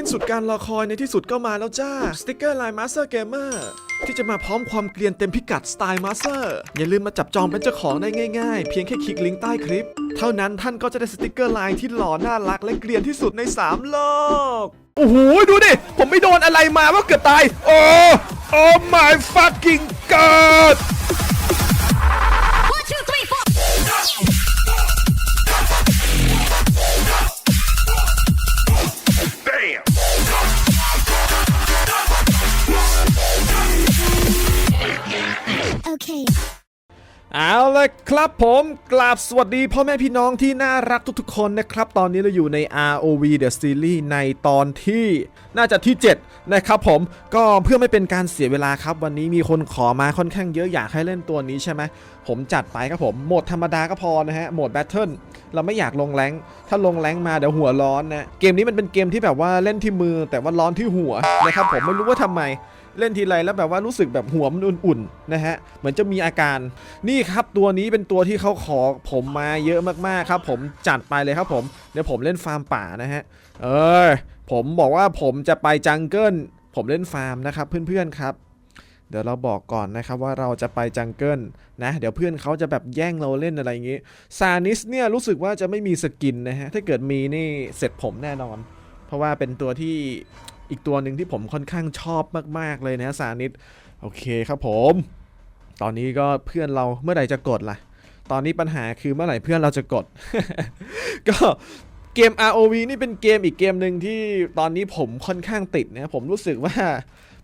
สิ้นสุดการรอคอยในที่สุดก็มาแล้วจ้า สติกเกอร์ลายมาสเตอร์เกมเมอร์ที่จะมาพร้อมความเกลียนเต็มพิกัดสไตล์มาสเตอร์อย่าลืมมาจับจองเป็นเจ้าของได้ง่ายๆ เพียงแค่คลิกลิงก์ใต้คลิป เท่านั้นท่านก็จะได้สติกเกอร์ลายที่หล่อน่ารักและเกลียนที่สุดใน 3 โลก โอ้โห ดูดิ ผมไม่โดนอะไรมาว่าเกือบตาย โอ้ โอ้ my fucking god เอาละครับผมกราบสวัสดีพ่อแม่พี่น้องที่น่ารักทุกๆคนนะครับ ตอนนี้เราอยู่ใน ROV The Series ในตอนที่น่าจะที่ 7 นะครับผมก็เพื่อไม่เป็นการเสียเวลาครับ วันนี้มีคนขอมาค่อนข้างเยอะอยากให้เล่นตัวนี้ใช่ไหมผมจัดไปครับผมโหมดธรรมดาก็พอนะฮะโหมดแบทเทิลเราไม่อยากลงแรงถ้าลงแรงมาเดี๋ยวหัวร้อนนะเกมนี้มันเป็นเกมที่แบบว่าเล่นที่มือแต่ว่าร้อนที่หัวนะครับผมไม่รู้ว่าทำไม เล่นทีไรแล้วแบบว่ารู้สึกแบบหัวมันอุ่นๆนะฮะเหมือนจะมีอาการนี่ครับตัวนี้เป็นตัวที่เขาขอผมมาเยอะมากๆครับ ผมจัดไปเลยครับผมเดี๋ยวผมเล่นฟาร์มป่านะฮะเออผมบอกว่าผมจะไปจังเกิลผมเล่นฟาร์มนะครับเพื่อนๆครับเดี๋ยวเราบอกก่อนนะครับว่าเราจะไปจังเกิลนะเดี๋ยวเพื่อนเขาจะแบบแย่งเราเล่นอะไรอย่างงี้ซานิสเนี่ยรู้สึกว่าจะไม่มีสกินนะฮะถ้าเกิดมีนี่เสร็จผมแน่นอน เพราะว่าเป็นตัวที่ อีกตัวหนึ่งที่ผมค่อนข้างชอบมาก ๆ เลยนะซานิสโอเคครับผม ตอนนี้ก็เพื่อนเราเมื่อไหร่จะกดล่ะ ตอนนี้ปัญหาคือเมื่อไหร่เพื่อนเราจะกด ก็เกม ROV นี่เป็นเกมอีกเกมหนึ่งที่ตอนนี้ผมค่อนข้างติดนะผมรู้สึกว่า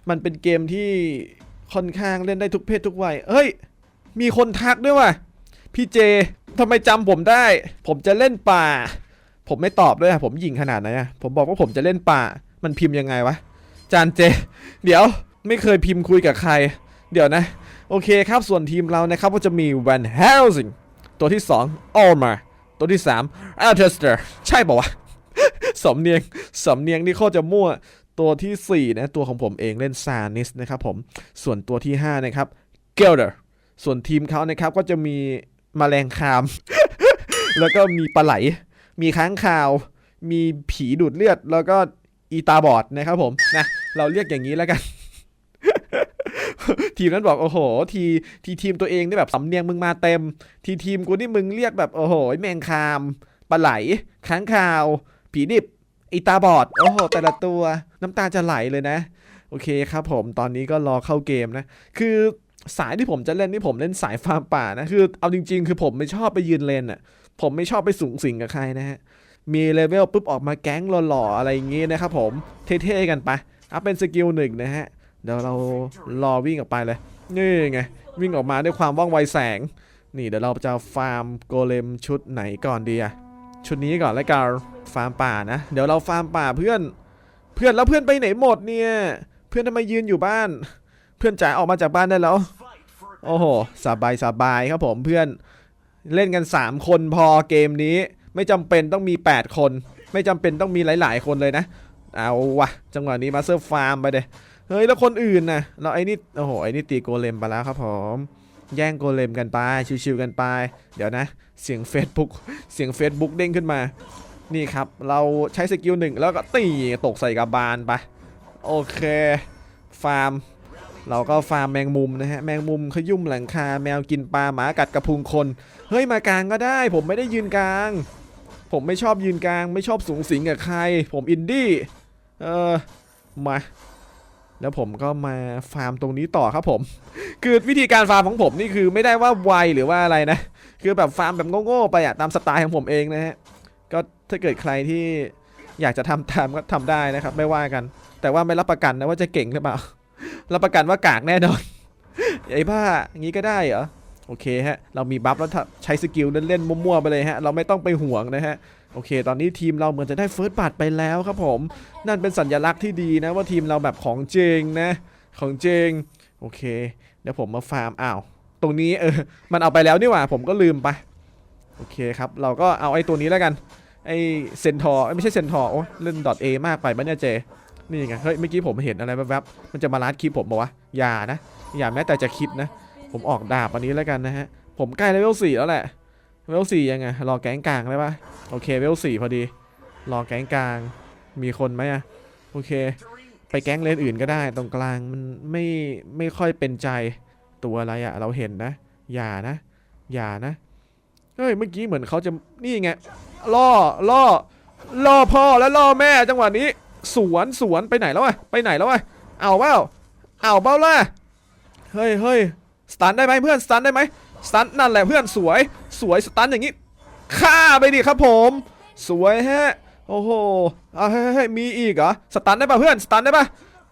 มันเป็นเกมที่ค่อนข้างเล่นได้ทุกเพศทุกวัยเฮ้ย มีคนทักด้วยว่ะพี่เจทำไมจำผมได้ ผมจะเล่นป่า ผมไม่ตอบด้วยอะผมยิงขนาดไหนอะผมบอกว่าผมจะเล่นป่า มันพิมพ์ยังไงวะ จานเจ เดี๋ยวไม่เคยพิมพ์คุยกับใคร เดี๋ยวนะ โอเคครับส่วนทีมเรานะครับก็จะมี Van Helsing ตัวที่ 2 Almar ตัวที่ 3 a l t e s t e r ใช่ป่าวะ สำเนียง สำเนียงนี่โคตรจะมั่ว ตัวทีสี่ 4 นะ ตัวของผมเองเล่นซานิสนะครับผม ส่วนตัวที่ 5 นะครับ g e l d e r ส่วนทีมเขานะครับก็จะมีมแมลงคาม แล้วก็มีปลาไหล มีค้างคาว มีผีดูดเลือด แล้วก็ อีตาบอดนะครับผมนะเราเรียกอย่างนี้แล้วกัน ทีมนั้นบอกโอ้โห ทีทีทีมตัวเองนี่แบบสำเนียงมึงมาเต็ม ทีทีมกูนี่มึงเรียกแบบโอ้โหแมงคามปลาไหลค้างคาว ผีดิบอีตาบอด โอ้โห แต่ละตัวน้ำตาจะไหลเลยนะ โอเคครับผมตอนนี้ก็รอเข้าเกมนะ คือสายที่ผมจะเล่นนี่ผมเล่นสายฟาร์มป่านะ คือเอาจริง ๆ คือผมไม่ชอบไปยืนเลนอะผมไม่ชอบไปสูงสิงกับใครนะฮะ มีเลเวลปุ๊บออกมาแก๊งหล่อๆอะไรอย่างงี้นะครับผม เท่ๆกันไปอัพเป็นสกิลหนึ่งนะฮะ เดี๋ยวเรารอวิ่งออกไปเลย นี่ไง วิ่งออกมาด้วยความว่องไวแสง นี่เดี๋ยวเราจะฟาร์มโกเลมชุดไหนก่อนดีอะชุดนี้ก่อนแล้วกันฟาร์มป่านะ เดี๋ยวเราฟาร์มป่าเพื่อน เพื่อนแล้วเพื่อนไปไหนหมดเนี่ย เพื่อนทำไมยืนอยู่บ้าน เพื่อนจ๋าออกมาจากบ้านได้แล้ว โอ้โหสบายสบายครับผมเพื่อน เล่นกัน 3 คนพอเกมนี้ ไม่จำเป็นต้องมี 8 คน ไม่จำเป็นต้องมีหลาย ๆ คนเลยนะ เอาวะจังหวะนี้มาเซอร์ฟาร์มไปเลยเฮ้ยแล้วคนอื่นนะเราไอ้นี่โอ้โหไอ้นี่ตีโกเลมไปแล้วครับผมแย่งโกเลมกันไปชิวๆกันไป เดี๋ยวนะ เสียง Facebook เสียง Facebook เด้งขึ้นมา นี่ครับ เราใช้สกิลหนึ่งแล้วก็ตีตกใส่กระบาลไป โอเค ฟาร์ม เราก็ฟาร์มแมงมุมนะฮะ แมงมุมขยุ่มหลังคา แมวกินปลาหมากัดกระพุงคน เฮ้ย มากลางก็ได้ ผมไม่ได้ยืนกลาง ผมไม่ชอบยืนกลาง ไม่ชอบสูงสิงกับใคร ผมอินดี้ เออมาแล้วผมก็มาฟาร์มตรงนี้ต่อครับผม คือวิธีการฟาร์มของผมนี่คือไม่ได้ว่าไวหรือว่าอะไรนะ คือแบบฟาร์มแบบโง่ๆไปอะตามสไตล์ของผมเองนะฮะ ก็ถ้าเกิดใครที่อยากจะทำตามก็ทำได้นะครับ ไม่ว่ากัน แต่ว่าไม่รับประกันนะว่าจะเก่งหรือเปล่า รับประกันว่ากากแน่นอน ไอ้บ้างี้ก็ได้เหรอ โอเคฮะ เรามีบัฟแล้วใช้สกิลเล่นๆมั่วๆไปเลยฮะ เราไม่ต้องไปห่วงนะฮะ โอเค ตอนนี้ทีมเราเหมือนจะได้เฟิร์สบัตไปแล้วครับผม นั่นเป็นสัญลักษณ์ที่ดีนะว่าทีมเราแบบของจริงนะ ของจริงโอเค เดี๋ยวผมมาฟาร์ม อ้าว ตรงนี้เออ มันเอาไปแล้วนี่หว่า ผมก็ลืมไป โอเคครับ เราก็เอาไอ้ตัวนี้แล้วกัน ไอ้เซนทอร์ไม่ใช่เซนทอร์โอ้เล่น .a มากไปบ้านเนี่ยเจ นี่ไง เฮ้ย เมื่อกี้ผมเห็นอะไรแวบๆ มันจะมาลัดคลิปผมบอกว่าอย่านะ อย่าแม้แต่จะคิดนะ ผมออกดาบอันนี้แล้วกันนะฮะ ผมใกล้เลเวลสี่แล้วแหละ เลเวลสี่ยังไง รอแก๊งกลางได้ปะโอเค เลเวลสี่พอดี รอแก๊งกลาง มีคนไหมอะโอเค ไปแก๊งเลนอื่นก็ได้ ตรงกลางมันไม่ไม่ค่อยเป็นใจ ตัวอะไรอะเราเห็นนะ อย่านะ อย่านะ เฮ้ย เมื่อกี้เหมือนเขาจะ นี่ไง ล่อ ล่อ ล่อพ่อและล่อแม่จังหวะนี้ สวนสวนไปไหนแล้ววะไปไหนแล้ววะเอาเปล่าเอาเปล่าล่ะ เฮ้ยเฮ้ย สตันได้ไหมเพื่อนสตันได้ไหมสตันนั่นแหละเพื่อนสวยสวยสตันอย่างนี้ฆ่าไปดิครับผม สวยฮะโอ้โหเอาเฮ้ยมีอีกเหรอสตันได้ป่ะเพื่อนสตันได้ป่ะ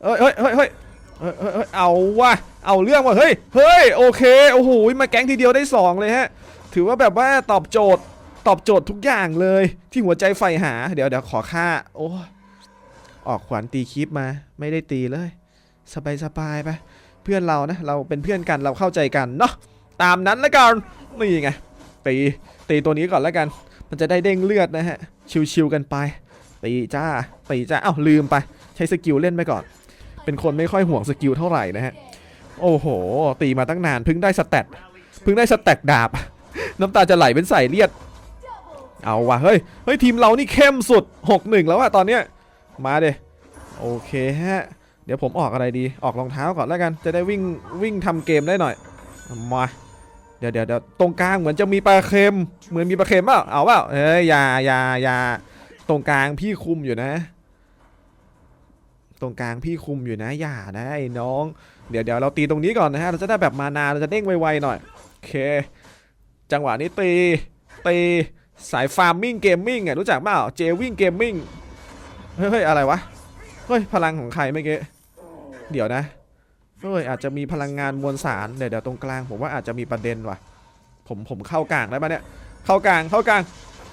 เฮ้ยเฮ้ยเฮ้ยเฮ้ยเอาว่ะเอาเรื่องว่ะเฮ้ยเฮ้ยโอเคโอ้โหมาแก๊งทีเดียวได้สองเลยฮะ ถือว่าแบบว่าตอบโจทย์ตอบโจทย์ทุกอย่างเลยที่หัวใจใฝ่หา เดี๋ยวเดี๋ยวขอค่า โอ้ออกขวัญตีคลิปมา ไม่ได้ตีเลย สบายสบายไป เพื่อนเรานะ เราเป็นเพื่อนกันเราเข้าใจกันเนาะตามนั้นแล้วกันนี่ไงตีตีตัวนี้ก่อนแล้วกัน มันจะได้เด้งเลือดนะฮะชิวๆกันไปตีจ้าตีจ้าเอ้าลืมไป ใช้สกิลเล่นไปก่อน เป็นคนไม่ค่อยห่วงสกิลเท่าไหร่นะฮะโอ้โห ตีมาตั้งนานเพิ่งได้สแตทเพิ่งได้สแตทดาบ น้ำตาจะไหลเป็นสายเลียด เอาว่ะเฮ้ยเฮ้ยทีมเรานี่เข้มสุด 6-1 แล้วอะตอนเนี้ยมาเดโอเคฮะ เดี๋ยวผมออกอะไรดีออกรองเท้าก่อนแล้วกัน จะได้วิ่งวิ่งทำเกมได้หน่อยมาเดี๋ยวเดี๋ยวเดี๋ยวตรงกลางเหมือนจะมีปลาเค็ม เหมือนมีปลาเค็มเปล่าเอาเปล่าเอ้ยอย่าอย่าอย่าตรงกลางพี่คุมอยู่นะ ตรงกลางพี่คุมอยู่นะอย่านะไอ้น้อง เดี๋ยวเดี๋ยวเราตีตรงนี้ก่อนนะฮะเราจะได้แบบมานาเราจะเด้งไวๆหน่อยโอเค จังหวะนี้ตีตีสายฟาร์มมิ่งเกมมิ่งอะรู้จักเปล่าเจวิ่งเกมมิ่งเฮ้ยอะไรวะ เฮ้ยพลังของใครเมื่อกี้เดี๋ยวนะเฮ้ยอาจจะมีพลังงานมวลสารเดี๋ยวเดี๋ยวตรงกลางผมว่าอาจจะมีประเด็นว่ะ ผมผมเข้ากลางได้ปะเนี่ยเข้ากลางเข้ากลาง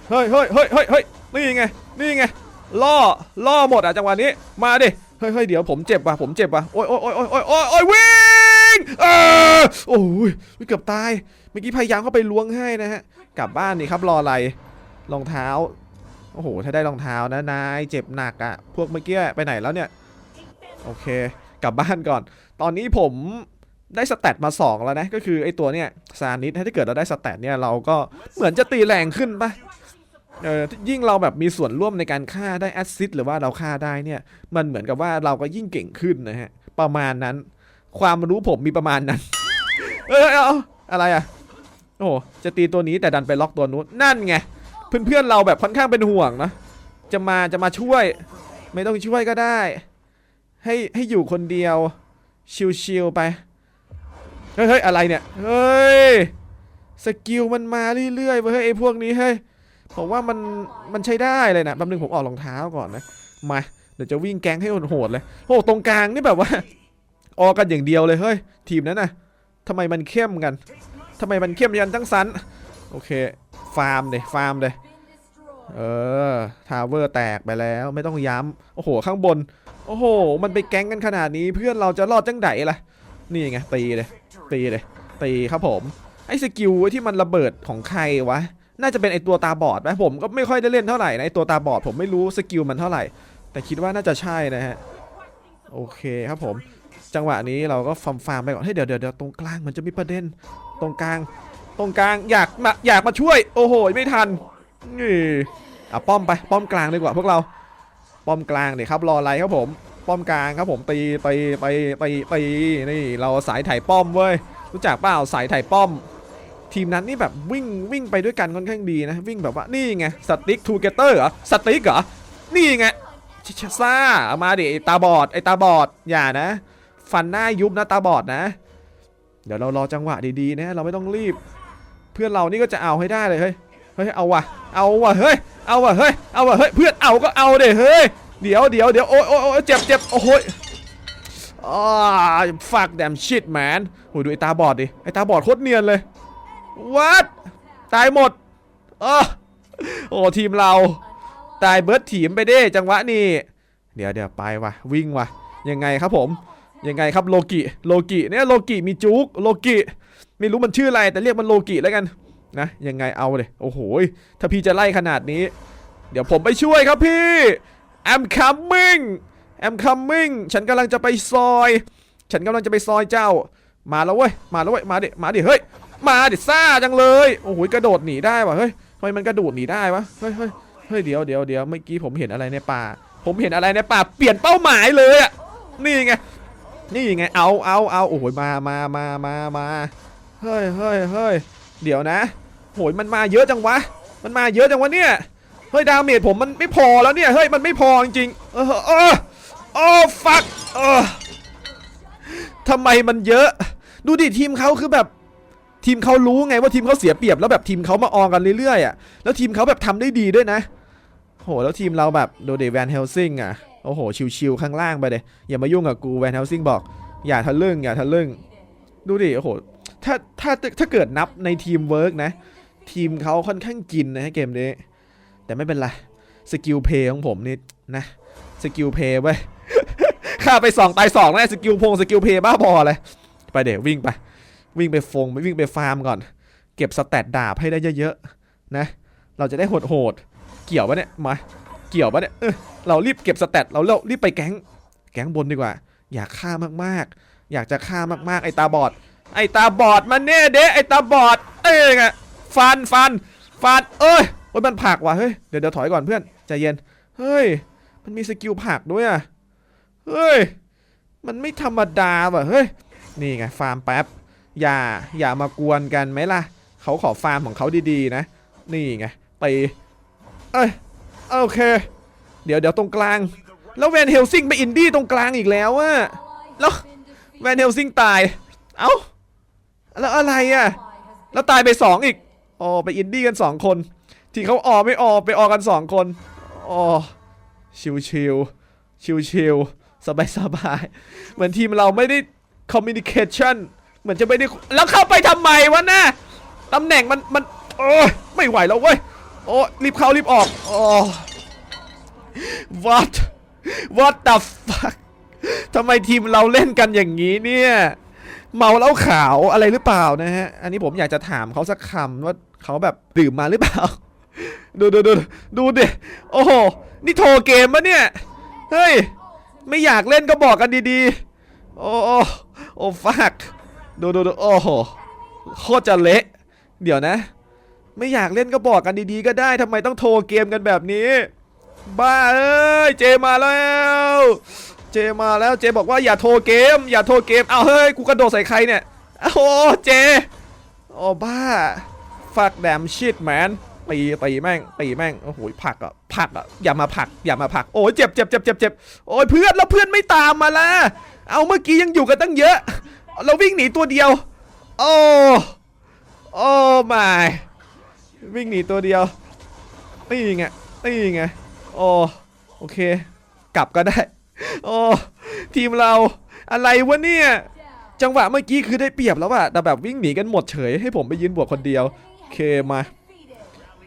เฮ้ยเฮ้ยเฮ้ยเฮ้ยเฮ้ยนี่ไงนี่ไงล่อล่อหมดอะจังหวะนี้มาดิเฮ้ยเฮ้ยเดี๋ยวผมเจ็บว่ะผมเจ็บว่ะโอ้ยโอ้ยโอ้ยโอ้ยโอ้ยโอ้ยวิ่งเออโอ้ยเกือบตายเมื่อกี้พยายามเข้าไปล้วงให้นะฮะกลับบ้านนี่ครับรออะไรรองเท้า โอ้โห ถ้าได้รองเท้านะนายเจ็บหนักอะ่ะพวกเมื่อกี้ไปไหนแล้วเนี่ย โอเค กลับบ้านก่อน ตอนนี้ผมได้สแตทมา 2 แล้วนะ ก็คือไอ้ตัวเนี่ยซานิสถ้าเกิดเราได้สแตทเนี่ยเราก็เหมือนจะตีแรงขึ้นปะเออยิ่งเราแบบมีส่วนร่วมในการฆ่าได้แอสซิสหรือว่าเราฆ่าได้เนี่ย มันเหมือนกับว่าเราก็ยิ่งเก่งขึ้นนะฮะ ประมาณนั้น ความรู้ผมมีประมาณนั้น เออเอาอะไรอะ โอ้จะตีตัวนี้แต่ดันไปล็อกตัวนู้นนั่นไง เพื่อนๆเราแบบค่อนข้างเป็นห่วงนะ จะมาจะมาช่วย ไม่ต้องช่วยก็ได้ ให้ให้อยู่คนเดียว ชิวๆไป เฮ้ยเฮ้ยอะไรเนี่ย เฮ้ย สกิลมันมาเรื่อยๆเว้ยเฮ้ยไอ้พวกนี้เฮ้ยผมว่ามันมันใช้ได้เลยนะแป๊บนึงผมออกรองเท้าก่อนนะ มาเดี๋ยวจะวิ่งแก๊งให้โหดๆเลยโอ้ตรงกลางนี่แบบว่า ออกกันอย่างเดียวเลยเฮ้ยทีมนั้นนะทำไมมันเข้มกันทำไมมันเข้มยันทั้งสัน โอเค ฟาร์มเลยฟาร์มเลยเออทาวเวอร์แตกไปแล้วไม่ต้องย้ำโอ้โห ข้างบน โอ้โห มันไปแก๊งกันขนาดนี้เพื่อนเราจะรอดจังไดล่ะ นี่ไงตีเลย ตีเลย ตีครับผม ไอ้สกิลที่มันระเบิดของใครวะ น่าจะเป็นไอตัวตาบอดไหมผมก็ไม่ค่อยได้เล่นเท่าไหร่นะไอตัวตาบอดผมไม่รู้สกิลมันเท่าไหร่ แต่คิดว่าน่าจะใช่นะฮะ โอเคครับผม จังหวะนี้เราก็ฟาร์มฟาร์มไปก่อน เฮ้ยเดี๋ยวเดี๋ยวเดี๋ยวตรงกลางมันจะมีประเด็น ตรงกลาง ตรงกลางอยากมาอยากมาช่วย โอ้โหไม่ทันนี่อะป้อมไปป้อมกลางดีกว่าพวกเรา ป้อมกลางเนี่ยครับรออะไรครับผม ป้อมกลางครับผมตีไปไปไปไปนี่เราสายถ่ายป้อมเว้ยรู้จักเปล่าสายถ่ายป้อม ทีมนั้นนี่แบบวิ่งวิ่งไปด้วยกันค่อนข้างดีนะ วิ่งแบบว่านี่ไงสติ๊กทูเกเตอร์เหรอสติ๊กเหรอนี่ไงชิชซ่าเอามาดิไอตาบอดไอตาบอดอย่านะ ฟันหน้ายุบนะตาบอดนะ เดี๋ยวเรารอจังหวะดีๆนะเราไม่ต้องรีบ เพื่อนเรานี่ก็จะเอาให้ได้เลยเฮ้ยเฮ้ยเอาว่ะเอาว่ะเฮ้ยเอาว่ะเฮ้ยเอาว่ะเฮ้ยเพื่อนเอาก็เอาเด้เฮ้ยเดี๋ยวเดี๋ยวเดี๋ยวโอ้ยโอ้ยโอ้ยเจ็บเจ็บโอ้ยอ่า fuck damn shit man โหดูไอตาบอดดิไอตาบอดโคตรเนียนเลย what ตายหมดเออโอ้ทีมเรา ตายเบิร์ดทีมไปเด้จังหวะนี้เดี๋ยวเดี๋ยวไปว่ะวิ่งว่ะยังไงครับผมยังไงครับโลกิโลกิเนี่ยโลกิมีจุกโลกิ ไม่รู้มันชื่ออะไรแต่เรียกมันโลกิแล้วกันนะยังไงเอาเลยโอ้โหถ้าพี่จะไล่ขนาดนี้ เดี๋ยวผมไปช่วยครับพี่ I'm coming I'm coming ฉันกำลังจะไปซอย ฉันกำลังจะไปซอยเจ้า มาแล้วเว้ยมาแล้วเว้ยมาดิมาดิเฮ้ยมาดิซ่าจังเลยโอ้โหกระโดดหนีได้วะเฮ้ยทำไมมันกระโดดหนีได้วะเฮ้ยเฮ้ยเฮ้ยเดี๋ยวเดี๋ยวเดี๋ยวเมื่อกี้ผมเห็นอะไรในป่า ผมเห็นอะไรในป่าเปลี่ยนเป้าหมายเลยอะนี่ไงนี่ไงเอาเอาเอาโอ้ยมามามามามา เฮ้ยเฮ้ยเฮ้ยเดี๋ยวนะ โหยมันมาเยอะจังวะ มันมาเยอะจังวะเนี่ย เฮ้ยดาเมจผมมันไม่พอแล้วเนี่ย เฮ้ยมันไม่พอจริงๆเออเออโอ้ฟักเออทำไมมันเยอะ ดูดิทีมเขาคือแบบทีมเขารู้ไงว่าทีมเขาเสียเปรียบแล้วแบบทีมเขามาออกันเรื่อยๆอะแล้วทีมเขาแบบทำได้ดีด้วยนะโหแล้วทีมเราแบบโดเดแวนเฮลซิงอะโอ้โหชิวๆข้างล่างไปเลยอย่ามายุ่งกับกูแวนเฮลซิงบอก อย่าทะลึ่งอย่าทะลึ่งดูดิโอ้โห ถ้าถ้าถ้าเกิดนับในทีมเวิร์กนะ ทีมเขาค่อนข้างกินนะเกมนี้ แต่ไม่เป็นไร สกิลเพย์ของผมนี่นะสกิลเพย์ไว้ยฆ่าไปสองตายสองแน่สกิลพงสกิลเพย์บ้าบอเลยไปเดี๋ยววิ่งไป วิ่งไปฟงไปวิ่งไปฟาร์มก่อน เก็บสแตทดาบให้ได้เยอะๆนะ เราจะได้โหดๆเกี่ยวปะเนี่ยมาเกี่ยวปะเนี่ยเออเรารีบเก็บสแตทเราเรารีบไปแก๊งแก๊งบนดีกว่า อยากฆ่ามากๆ อยากจะฆ่ามากๆไอตาบอด ไอตาบอดมันเนี่ยเด้ไอตาบอดเอ้ยไงฟันฟันฟันเอ้ยโอ้ยมันผักว่ะเฮ้ยเดี๋ยวเดี๋ยวถอยก่อนเพื่อนใจเย็นเฮ้ยมันมีสกิลผักด้วยอะเฮ้ยมันไม่ธรรมดาว่ะเฮ้ยนี่ไงฟาร์มแป๊บอย่าอย่ามากวนกันไหมล่ะเขาขอฟาร์มของเขาดีๆนะ นี่ไงไปเอ้ยโอเค เดี๋ยวเดี๋ยวตรงกลาง แล้วแวนเฮลซิงไปอินดี้ตรงกลางอีกแล้วอะแล้วแวนเฮลซิงตาย เอ้า แล้วอะไรอะแล้วตายไปสองอีกอ๋อไปอินดี้กันสองคน ที่เขาออไม่ออไปออกันสองคนอ๋อชิวชิวชิวชิวสบายสบายเหมือนทีมเราไม่ได้คอมมิ n นิเคชันเหมือนจะไม่ได้แล้วเข้าไปทำไมวะน่ะตำแหน่งมันมันโอ้ยไม่ไหวแล้วเว้ยโอ้รีบเข้ารีบออกโอ้ what what the fuck ทำไมทีมเราเล่นกันอย่างนี้เนี่ย เมาแล้วขาวอะไรหรือเปล่านะฮะ อันนี้ผมอยากจะถามเขาสักคำว่าเขาแบบดื่มมาหรือเปล่า ดูดูดูดูดิ โอ้โห นี่โทรเกมมะเนี่ย เฮ้ย ไม่อยากเล่นก็บอกกันดีๆ โอ้โอ้โอ้ฟักดูดูดูโอ้โห โคตรจะเละ เดี๋ยวนะ ไม่อยากเล่นก็บอกกันดีๆ ก็ได้ทำไมต้องโทรเกมกันแบบนี้ บ้าเอ้ย เจมาแล้ว เจมาแล้วเจบอกว่าอย่าโทรเกม อย่าโทรเกมเอาเฮ้ยกูกระโดดใส่ใครเนี่ยโอ้เจโอ้บ้าฟักแดมชิดแมนตีตีแม่งตีแม่งโอ้โหผักอะผักอะอย่ามาผักอย่ามาผักโอ้ยเจ็บเจ็บเจ็บเจ็บเจ็บโอ้ยเพื่อนแล้วเพื่อนไม่ตามมาละเอาเมื่อกี้ยังอยู่กันตั้งเยอะ เราวิ่งหนีตัวเดียว โอ้โอ้ไม่วิ่งหนีตัวเดียวนี่ไงนี่ไงโอ้โอเค กลับก็ได้ โอ้ทีมเราอะไรวะเนี่ย จังหวะเมื่อกี้คือได้เปรียบแล้วอะแต่แบบวิ่งหนีกันหมดเฉยให้ผมไปยืนบวกคนเดียวโอเคมา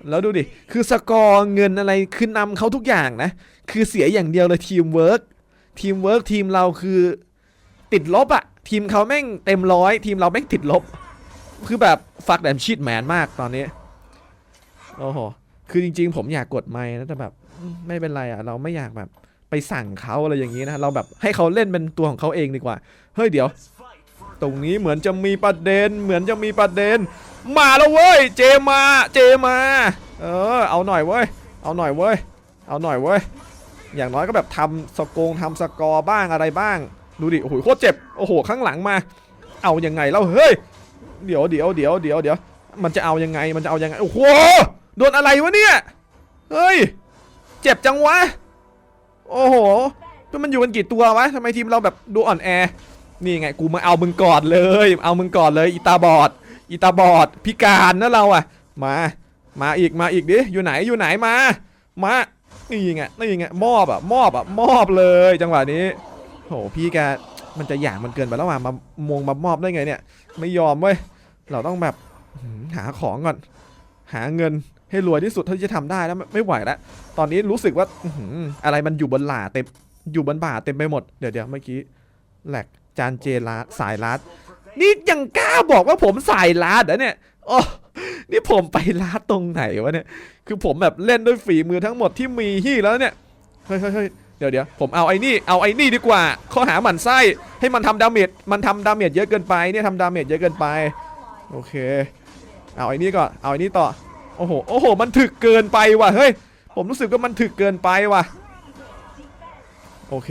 แล้วดูดิ คือสกอร์เงินอะไรคือนำเขาทุกอย่างนะ คือเสียอย่างเดียวเลยทีมเวิร์กทีมเวิร์กทีมเราคือติดลบอะทีมเขาแม่งเต็มร้อยทีมเราแม่งติดลบ คือแบบฟักแดมชีตแมนมากตอนนี้ โอ้โห คือจริง ๆ ผมอยากกดไม้นะแต่แบบ ไม่เป็นไรอะเราไม่อยากแบบ ไปสั่งเขาอะไรอย่างนี้นะเราแบบให้เขาเล่นเป็นตัวของเขาเองดีกว่า เฮ้ยเดี๋ยว ตรงนี้เหมือนจะมีประเด็น เหมือนจะมีประเด็น มาแล้วเว้ย เจมา เจมา เออ เอาหน่อยเว้ย เอาหน่อยเว้ย เอาหน่อยเว้ย อย่างน้อยก็แบบทำสกงทำสกอร์บ้างอะไรบ้าง ดูดิ โอ้โห โคตรเจ็บ โอ้โห ข้างหลังมา เอายังไงแล้วเฮ้ย เดี๋ยวเดี๋ยวเดี๋ยวเดี๋ยวเดี๋ยว มันจะเอายังไง มันจะเอายังไง โอ้โห โดนอะไรวะเนี่ย เฮ้ย เจ็บจังวะ โอ้โหมันอยู่กันกี่ตัววะทำไมทีมเราแบบดูอ่อนแอ นี่ไงกูมาเอามึงก่อนเลย เอามึงก่อนเลยอีตาบอดอีตาบอดพิการนะเราอะมา มาอีกมาอีกดิอยู่ไหนอยู่ไหนมา มานี่ไงนี่ไงมอบอะมอบอะมอบเลยจังหวะนี้โหพี่แกมันจะหยางมันเกินไปแล้วว่ะมามงมามอบได้ไงเนี่ย ไม่ยอมเว้ยเราต้องแบบหืมหาของก่อน หาเงิน ให้รวยที่สุดเท่าที่จะทำได้แล้วไม่ไหวแล้วตอนนี้รู้สึกว่าอะไรมันอยู่บนหลาเต็มอยู่บนบ่าเต็มไปหมดเดี๋ยวเดี๋ยวเมื่อกี้แหลกจานเจลาสายลาดนี่ยังกล้าบอกว่าผมสายลาดเหรอเนี่ยโอ้นี่ผมไปลาดตรงไหนวะเนี่ย คือผมแบบเล่นด้วยฝีมือทั้งหมดที่มีที่แล้วเนี่ยเฮ้ยเฮ้ยเดี๋ยวเดี๋ยวผมเอาไอ้นี่เอาไอ้นี่ดีกว่า ข้อหาหมันไส้ให้มันทำดาเมจมันทำดาเมจเยอะเกินไปเนี่ยทำดาเมจเยอะเกินไป โอเค เอาไอ้นี่ก่อนเอาไอ้นี่ต่อ โอ้โห โอ้โห มันถึกเกินไปว่ะ เฮ้ย ผมรู้สึกว่ามันถึกเกินไปว่ะ โอเค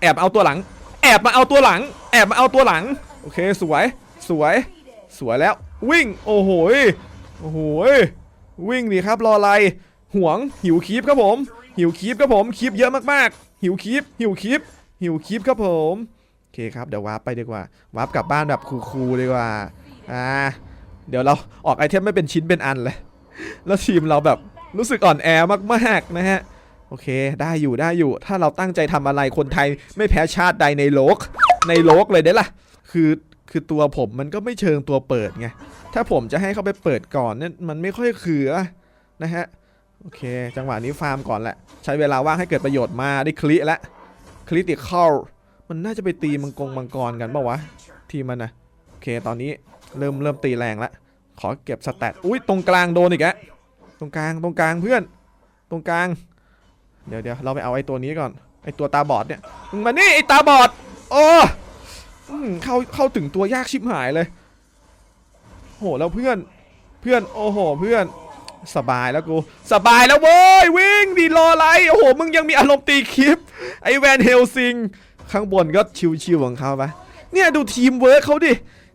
แอบเอาตัวหลัง แอบมาเอาตัวหลัง แอบมาเอาตัวหลัง โอเค สวย สวย สวยแล้ว วิ่ง โอ้โห โอ้โห วิ่งดิครับ รออะไร ห่วง หิวคีบครับผม หิวคีบครับผม คีบเยอะมากๆ หิวคีบหิวคีบหิวคีบครับผม โอเคครับ เดี๋ยววาร์ปไปดีกว่า วาร์ปกลับบ้านแบบคูลๆดีกว่า อ่า เดี๋ยวเราออกไอเทมไม่เป็นชิ้นเป็นอันเลย แล้วทีมเราแบบรู้สึกอ่อนแอมากๆนะฮะ โอเค ได้อยู่ได้อยู่ ถ้าเราตั้งใจทำอะไรคนไทยไม่แพ้ชาติใดในโลก ในโลกเลยได้ล่ะ คือคือตัวผมมันก็ไม่เชิงตัวเปิดไง ถ้าผมจะให้เขาไปเปิดก่อนเนี่ยมันไม่ค่อยคือนะฮะ โอเค จังหวะนี้ฟาร์มก่อนแหละ ใช้เวลาว่างให้เกิดประโยชน์มาได้คลิแล้วคลิติเข้ามันน่าจะไปตีมังกรมังกรกันปล่าวะ ทีมมันนะโอเคตอนนี้ เริ่มเริ่มตีแรงละขอเก็บสแตทอุ้ยตรงกลางโดนอีกแล้วตรงกลางตรงกลางเพื่อน ตรงกลาง เดี๋ยวเดี๋ยวเราไปเอาไอ้ตัวนี้ก่อนไอ้ตัวตาบอดเนี่ยมึงมานี่ไอ้ตาบอดโอ้อเข้าเข้าถึงตัวยากชิบหายเลยโหแล้วเพื่อนเพื่อนโอ้โหเพื่อนสบายแล้วกูสบายแล้วเว้ยวิ่งดีรออะไรโอ้โหมึงยังมีอารมณ์ตีคลิปไอ้แวนเฮลซิงข้างบนก็ชิวๆของเขาปะเนี่ยดูทีมเวิร์กเขาดิ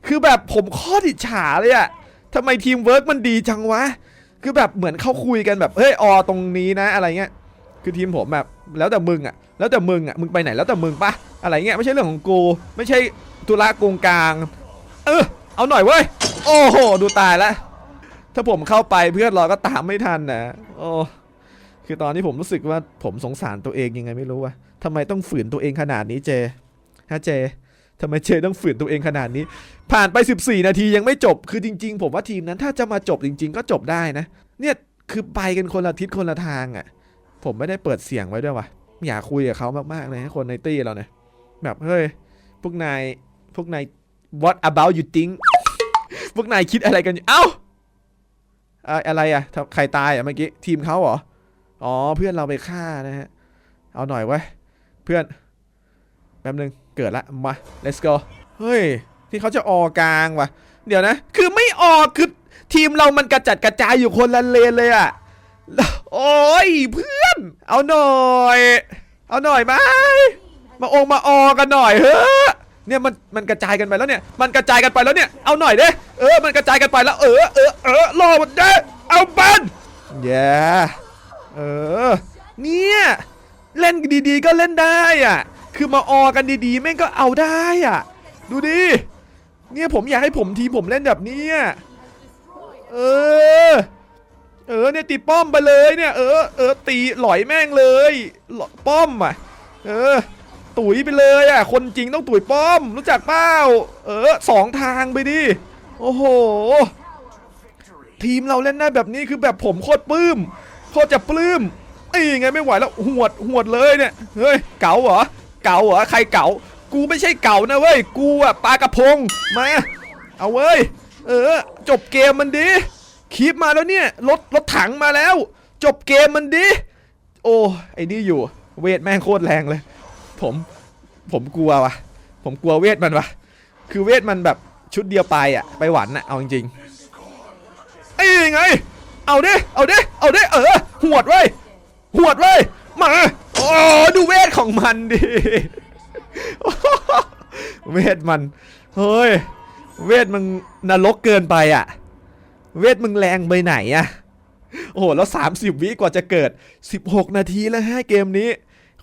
คือแบบผมข้อดิจฉาเลยอะทำไมทีมเวิร์กมันดีจังวะ คือแบบเหมือนเขาคุยกันแบบเฮ้ยออตรงนี้นะอะไรเงี้ย คือทีมผมแบบแล้วแต่มึงอะแล้วแต่มึงอะมึงไปไหนแล้วแต่มึงปะอะไรเงี้ยไม่ใช่เรื่องของกูไม่ใช่ธุระกงกลาง เออเอาหน่อยเว้ยโอ้โหดูตายแล้วถ้าผมเข้าไปเพื่อนเราก็ตามไม่ทันนะโอ้คือตอนนี้ผมรู้สึกว่าผมสงสารตัวเองยังไงไม่รู้ว่าทำไมต้องฝืนตัวเองขนาดนี้เจฮะเจ ทำไมเจต้องฝืนตัวเองขนาดนี้ ผ่านไป 14 นาทียังไม่จบ คือจริง ๆ ผมว่าทีมนั้นถ้าจะมาจบจริง ๆ ก็จบได้นะ เนี่ยคือไปกันคนละทิศคนละทางอะ่ะ ผมไม่ได้เปิดเสียงไว้ด้วยวะอยากคุยกับเขามากๆเลยคนในตี้เราเนี่ย แบบเฮ้ย พวกนาย พวกนาย what about you think พวกนายคิดอะไรกันอยู่ เอ้าอะไรอะใครตายอะเมื่อกี้ทีมเขาเหรอ อ๋อเพื่อนเราไปฆ่านะฮะ เอาหน่อยเว้เพื่อน แป๊บนึงเกิดละมา let's go เฮ้ย ที่เขาจะออกกลางว่ะ เดี๋ยวนะ คือไม่ออกคือทีมเรามันกระจัดกระจายอยู่คนละเลนเลยอะโอ้ยเพื่อน เอาหน่อย เอาหน่อยไหมมาองมาออกันหน่อยเฮ้ยเนี่ยมันมันกระจายกันไปแล้วเนี่ย มันกระจายกันไปแล้วเนี่ย เอาหน่อยเด้เออ มันกระจายกันไปแล้ว เออ เออ เออรอมันเด้เอาบันเย้เออ เนี่ย เล่นดีๆก็เล่นได้อะ คือมาออกันดีๆ แม่งก็เอาได้อะ ดูดิ เนี่ยผมอยากให้ผมทีผมเล่นแบบนี้เออ เออเนี่ยตีป้อมไปเลยเนี่ยเออเออตีหลอยแม่งเลยป้อมอะ เออ ตุ๋ยไปเลยอะ คนจริงต้องตุ๋ยป้อม รู้จักเปล่าเออสองทางไปดิโอ้โห ทีมเราเล่นได้แบบนี้คือแบบผมโคตรปลื้มโคตรจะปลื้มไอ้ยังไงไม่ไหวแล้วหวดหวดเลยเนี่ย เฮ้ย เก๋าเหรอ เก๋าเหรอใครเก๋ากูไม่ใช่เก๋านะเว้ย กูอะปลากระพง มา เอาเว้ย เออ จบเกมมันดิคลิปมาแล้วเนี่ย รถรถถังมาแล้ว จบเกมมันดิ โอ้ไอ้นี่อยู่ เวทแม่งโคตรแรงเลย ผม ผมกลัวว่ะผมกลัวเวทมันว่ะคือเวทมันแบบชุดเดียวไปอะไปหวันอะเอาจริงๆไอ้ยังไง เอาดิ เอาดิ เอาดิ เออ หวดเว้ย หวดเว้ย มา โอ้ดูเวทของมันดิเวทมันเฮ้ยเวทมึงนรกเกินไปอะ เวทมึงแรงไปไหนอะโอ้โหแล้ว 30 วิกว่าจะเกิด 16 นาทีแล้วฮะเกมนี้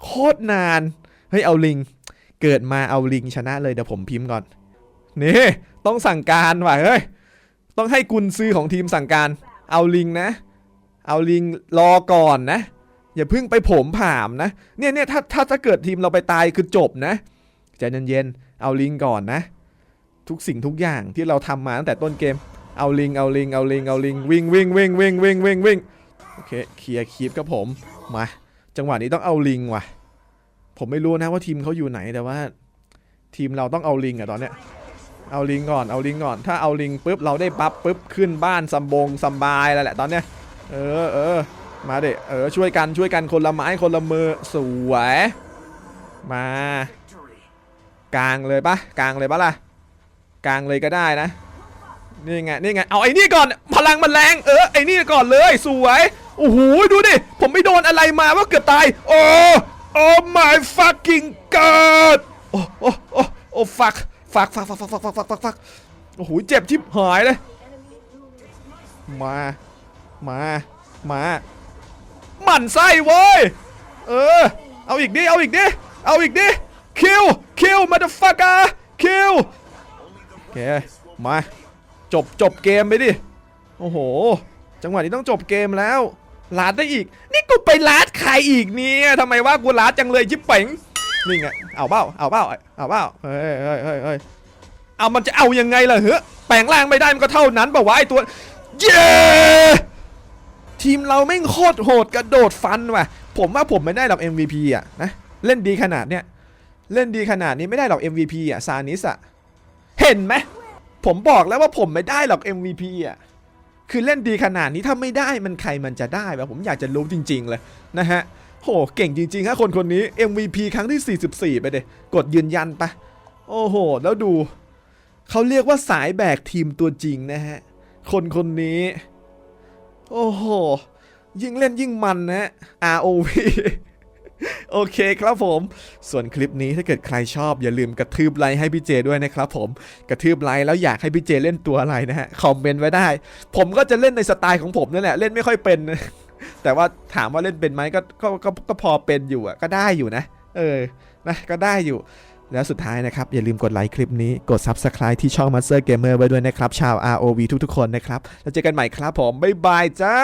โคตรนาน เฮ้ย เอาลิง เกิดมาเอาลิงชนะเลยเดี๋ยวผมพิมพ์ก่อน นี่ ต้องสั่งการว่ะเฮ้ย ต้องให้กุนซื้อของทีมสั่งการ เอาลิงนะ เอาลิงรอก่อนนะ อย่าเพิ่งไปผมผามนะ เนี่ยเนี่ยถ้าถ้าถ้าเกิดทีมเราไปตายคือจบนะใจเย็นๆเอาลิงก่อนนะ ทุกสิ่งทุกอย่างที่เราทำมาตั้งแต่ต้นเกม เอาลิงเอาลิงเอาลิงเอาลิงวิ่งวิ่งวิ่งวิ่งวิ่งวิ่งวิ่งโอเคเคลียร์คีปครับผมมา จังหวะนี้ต้องเอาลิงว่ะ ผมไม่รู้นะว่าทีมเขาอยู่ไหนแต่ว่า ทีมเราต้องเอาลิงอะตอนเนี้ยเอาลิงก่อนเอาลิงก่อน ถ้าเอาลิงปุ๊บเราได้บัฟปุ๊บขึ้นบ้านซัมบงซัมบายแล้วแหละตอนเนี้ยเออเออ มาเด็เออช่วยกันช่วยกันคนละไม้คนละมือสวยมากลางเลยปะกลางเลยปะล่ะกลางเลยก็ได้นะนี่ไงนี่ไงเอาไอ้นี่ก่อนพลังมันแรงเออไอ้นี่ก่อนเลยสวยโอ้โหดูดิผมไม่โดนอะไรมาว่าเกือบตายโอ้ Oh my fucking god โอ้โอ้โอ้โอ้ฟักฟักฟักฟักฟักฟักฟักฟักฟักฟักโอ้โหเจ็บชิบหายเลยมามามา หมั่นไส้เว้ย เออ เอาอีกดิ เอาอีกดิ เอาอีกดิ คิว คิวมาเดฟัก e r คิวโอเค มา จบจบเกมไปดิ โอ้โห จังหวะนี้ต้องจบเกมแล้วลาดได้อีก นี่กูไปลาดใครอีกเนี่ยทำไมว่ากูลาดจังเลยชิบเป๋งนี่ไง เอาเบ้า เอาเบ้า เอาเบ้า เฮ้ยเฮ้ยเฮ้ยเอามันจะเอายังไงล่ะเฮ้ยแปลงร่างไม่ได้มันก็เท่านั้นป่าวะไอตัว เย้ ทีมเราแม่งโคตรโหดกระโดดฟันว่ะ ผมว่าผมไม่ได้หรอก MVP อะนะเล่นดีขนาดเนี้ยเล่นดีขนาดนี้ไม่ได้หรอก MVP อะซานิสอะเห็นไหมผมบอกแล้วว่าผมไม่ได้หรอก MVP อะคือเล่นดีขนาดนี้ถ้าไม่ได้มันใครมันจะได้วะผมอยากจะรู้จริง ๆ เลยนะฮะโหเก่งจริงๆฮะคนคนนี้ MVP ครั้งที่ 44 ไปเดยกดยืนยันปะโอ้โห แล้วดู เขาเรียกว่าสายแบกทีมตัวจริงนะฮะ คนคนนี้ โอ้โห ยิ่งเล่นยิ่งมันนะ ROV โอเคครับผม ส่วนคลิปนี้ถ้าเกิดใครชอบอย่าลืมกระทืบไลค์ให้พี่เจด้วยนะครับผม กระทืบไลค์แล้วอยากให้พี่เจเล่นตัวอะไรนะฮะ คอมเมนต์ไว้ได้ ผมก็จะเล่นในสไตล์ของผมนั่นแหละ เล่นไม่ค่อยเป็น แต่ว่าถามว่าเล่นเป็นไหมก็ก็ก็พอเป็นอยู่อะก็ได้อยู่นะ เออ นะ ก็ได้อยู่ แล้วสุดท้ายนะครับ อย่าลืมกดไลค์คลิปนี้กด Subscribe ที่ช่อง Master Gamer ไว้ด้วยนะครับ ชาว ROV ทุกๆคนนะครับ แล้วเจอกันใหม่ครับผม บ๊ายบายจ้า